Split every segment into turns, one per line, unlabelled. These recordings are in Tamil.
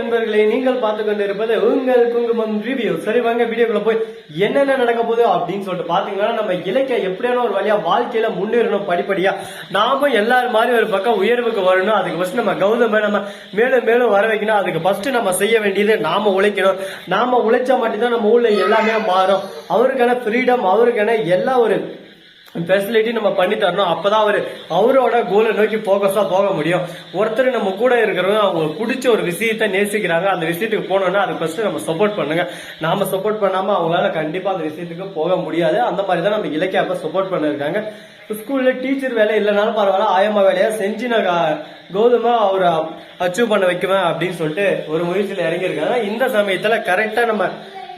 நண்பர்களே நீங்கள் பார்த்து கொண்டிருப்பது உங்கள் குங்குமம் ரிவ்யூ சரி வாங்க வீடியோக்குள்ள போய் என்னென்ன நடக்க போகுது அப்படின்னு சொல்லிட்டு பாத்தீங்கன்னா நம்ம இலக்கிய எப்படியான ஒரு வழியா வாழ்க்கையில முன்னேறணும் படிப்படியா நாம எல்லாரும் மாதிரி ஒரு பக்கம் உயர்வுக்கு வரணும். அதுக்கு ஃபர்ஸ்ட் நம்ம கௌதம நம்ம மேலும் மேலும் வர வைக்கணும். அதுக்கு ஃபர்ஸ்ட் நம்ம செய்ய வேண்டியது நாம உழைக்கணும். நாம உழைச்சா மட்டும்தான் நம்ம ஊர்ல எல்லாமே மாறும். அவருக்கான ஃப்ரீடம் அவருக்கான எல்லா ஒரு ஃபெசிலிட்டி நம்ம பண்ணி தரணும். அப்பதான் அவரு அவரோட கோலை நோக்கி போக்கஸா போக முடியும். ஒருத்தர் நம்ம கூட இருக்கிறவங்க அவங்களுக்கு பிடிச்ச ஒரு விஷயத்த நேசிக்கிறாங்க. அந்த விஷயத்துக்கு போனோம்னா அது ஃபர்ஸ்ட் நம்ம சப்போர்ட் பண்ணுங்க. நாம சப்போர்ட் பண்ணாம அவங்களால கண்டிப்பா அந்த விஷயத்துக்கு போக முடியாது. அந்த மாதிரி தான் நம்ம இலக்கியாப்ப சப்போர்ட் பண்ணிருக்காங்க. ஸ்கூல்ல டீச்சர் வேலை இல்லைனாலும் பரவாயில்ல ஆயம்மா வேலையா செஞ்சு நான் கோதுமை அவரை அச்சீவ் பண்ண வைக்குவேன் அப்படின்னு சொல்லிட்டு ஒரு முயற்சியில இறங்கியிருக்காங்க. இந்த சமயத்துல கரெக்டா நம்ம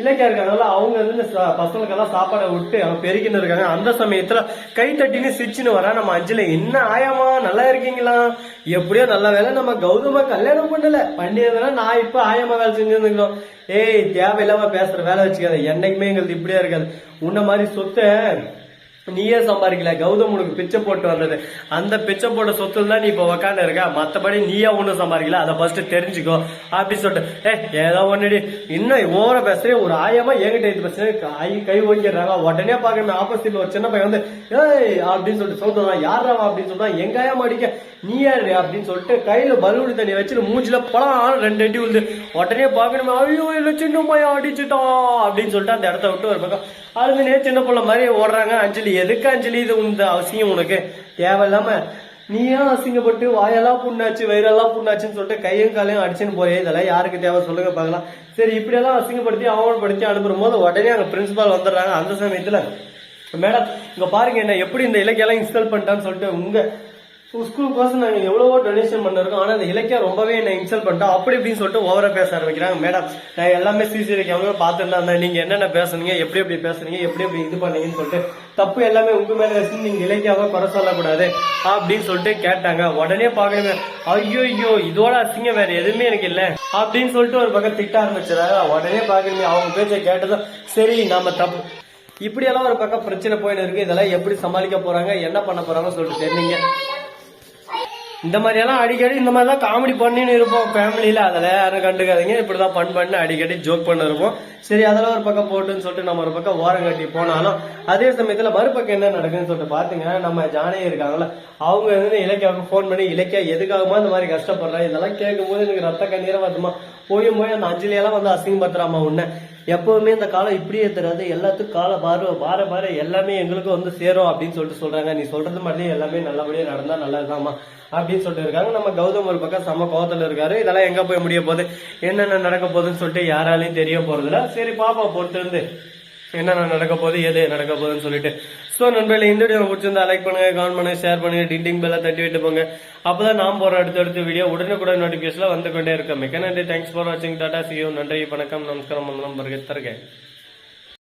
இலக்கியா இருக்காங்கல்ல அவங்க வந்து பசங்களுக்கெல்லாம் சாப்பாடை விட்டு அவங்க பெருக்கின்னு இருக்காங்க. அந்த சமயத்துல கை தட்டின்னு சிரிச்சுன்னு வரா நம்ம அஞ்சலி என்ன ஆயாமா நல்லா இருக்கீங்களா? எப்படியோ நல்ல வேலை நம்ம கௌதம கல்யாணம் பண்ணல. பண்ணியதுனா நான் இப்ப ஆயாமா வேலை செஞ்சிருந்துக்கணும் ஏய் தேவையில்லாம பேசுற வேலை வச்சுக்காத. என்னைக்குமே எங்களுக்கு இப்படியா இருக்காது. உன்ன மாதிரி சொத்தை நீயே சம்பாதிக்கல. கௌதம் உனக்கு பிச்சை போட்டு வந்தது. அந்த பிச்சை போட்ட சொத்துல தான் நீ இப்போ உக்காந்து இருக்க. மற்றபடி நீயா ஒன்றும் சம்பாதிக்கல. அதை ஃபர்ஸ்ட் தெரிஞ்சுக்கோ. அப்படின்னு சொல்லிட்டு ஏ ஏதோ ஒன்றுடி இன்னும் ஓர பேசுறே ஒரு ஆயமா என்கிட்ட இது பேசுறேன் கை கை ஓங்கிடுறாங்க. உடனே பாக்கணும் ஆப்போசிட்ல ஒரு சின்ன பையன் வந்து ஏய் அப்படின்னு சொல்லிட்டு சொல்றான் யாரா அப்படின்னு சொல்றான் எங்க மாடிக்க அடிக்க நீ யாரு? அப்படின்னு சொல்லிட்டு கையில பலூனி தண்ணி வச்சுட்டு மூஞ்சில பழம் ரெண்டு அடி உழுது உடனே பாக்கணுமே ஐயோ இல்ல சின்ன பையன் அடிச்சுட்டான். அப்படின்னு சொல்லிட்டு அந்த இடத்த விட்டு ஒரு பக்கம். அதுலேயே சின்ன பிள்ளை மாதிரி ஓடுறாங்க. அஞ்சலி எதுக்கு அஞ்சலி? இது இந்த அவசியம் உனக்கு. தேவையில்லாம நீயா அசிங்கப்பட்டு வாயெல்லாம் புண்ணாச்சு வயிறெல்லாம் புண்ணாச்சுன்னு சொல்லிட்டு கையும் காலையும் அடிச்சுன்னு போய் இதெல்லாம் யாருக்கு தேவை சொல்லுங்க பார்க்கலாம். சரி இப்படியெல்லாம் அசிங்கப்படுத்தி அவமானப்படுத்தி அனுப்பும் போது உடனே அங்க பிரின்சிபால் வந்துடுறாங்க. அந்த சமயத்துல மேடம் இங்க பாருங்க என்ன எப்படி இந்த இலக்கியெல்லாம் இன்ஸ்டால் பண்ணிட்டான்னு சொல்லிட்டு உங்க ஸ்கூல் ஸ்கூலுக்கோசம் நாங்கள் எவ்வளவோ டொனேஷன் பண்ணிருக்கோம். ஆனால் அந்த இலக்கியம் ரொம்பவே என்ன இன்சல்ட் பண்ணிட்டா. அப்படி இப்படின்னு சொல்லிட்டு ஓவரா பேச ஆரம்பிக்கிறாங்க. மேடம் நான் எல்லாமே சிசிடிவி கேமரா பார்த்துட்டு இருந்தேன். நீங்கள் என்னென்ன பேசுனீங்க எப்படி எப்படி பேசுனீங்க எப்படி எப்படி இது பண்ணீங்கன்னு சொல்லிட்டு தப்பு எல்லாமே உங்க மேல வச்சு நீங்க இலக்கியாவை குறை சொல்லக்கூடாது அப்படின்னு சொல்லிட்டு கேட்டாங்க. உடனே பாக்கணுமே ஐயோ ஐயோ இதோட அசிங்க வேற எதுவுமே எனக்கு இல்லை அப்படின்னு சொல்லிட்டு ஒரு பக்கம் திட்ட ஆரம்பிச்சிடாரு உடனே பாக்கணுமே அவங்க பேச்சை கேட்டதும் சரி நம்ம தப்பு. இப்படியெல்லாம் ஒரு பக்கம் பிரச்சனை போயின்னு இருக்கு. இதெல்லாம் எப்படி சமாளிக்க போறாங்க என்ன பண்ண போறாங்கன்னு சொல்லிட்டு தெரிஞ்சீங்க இந்த மாதிரி எல்லாம் அடிக்கடி இந்த மாதிரிலாம் காமெடி பண்ணின்னு இருப்போம். ஃபேமிலியில அதில் யாரும் கண்டுக்காதீங்க. இப்படிதான் ஃபன் பண்ணி அடிக்கடி ஜோக் பண்ண இருப்போம். சரி அதெல்லாம் ஒரு பக்கம் போட்டுன்னு சொல்லிட்டு நம்ம ஒரு பக்கம் ஓரம் கட்டி போனாலும் அதே சமயத்துல மறுபக்கம் என்ன நடக்குதுன்னு சொல்லிட்டு பாத்தீங்கன்னா நம்ம ஜானகி இருக்காங்கல்ல அவங்க வந்து இலக்கியாவுக்கு ஃபோன் பண்ணி இலக்கியா எதுக்காகமா இந்த மாதிரி கஷ்டப்படுறா? இதெல்லாம் கேட்கும் போது எனக்கு ரத்த கண்ணீரை பார்த்துமா போய் போய் அந்த அஞ்சலியெல்லாம் வந்து அசிங்கப்படுத்துறாமா உன்ன. எப்பவுமே இந்த காலம் இப்படியே தெரியாது எல்லாத்துக்கும் காலம் மாறு மாற மாற எல்லாமே எங்களுக்கும் வந்து சேரும் அப்படின்னு சொல்லிட்டு சொல்றாங்க. நீ சொல்றது மாதிரி எல்லாமே நல்லபடியா நடந்தா நல்லதுதாம்மா அப்படின்னு சொல்லிட்டு இருக்காங்க. நம்ம கௌதம் ஒரு பக்கம் செம்ம கோவத்தில் இருக்காரு. இதெல்லாம் எங்க போய் முடிய போகுது? என்னென்ன நடக்க போகுதுன்னு சொல்லிட்டு யாராலையும் தெரிய போறதில்ல. சரி பாப்பா பொறுத்திருந்து என்னென்ன நடக்க போகுது எது நடக்க போகுதுன்னு சொல்லிட்டு. ஸோ நண்பர்களே இந்த வீடியோ பிடிச்சிருந்தா லைக் பண்ணுங்க கமெண்ட் பண்ணுங்க ஷேர் பண்ணுங்க டிண்டிங் பெல்ல தட்டி விட்டு போங்க. அப்பதான் நான் போற அடுத்தடுத்த வீடியோ உடனுக்குடன் நோட்டிபிகேஷன்ல வந்து கொண்டே இருக்க மிக்க நன்றி. தேங்க்ஸ் ஃபார் வாட்சிங் டாடா சியூ நன்றி வணக்கம். நமஸ்காரம். மங்களம். வருகை தருகேன்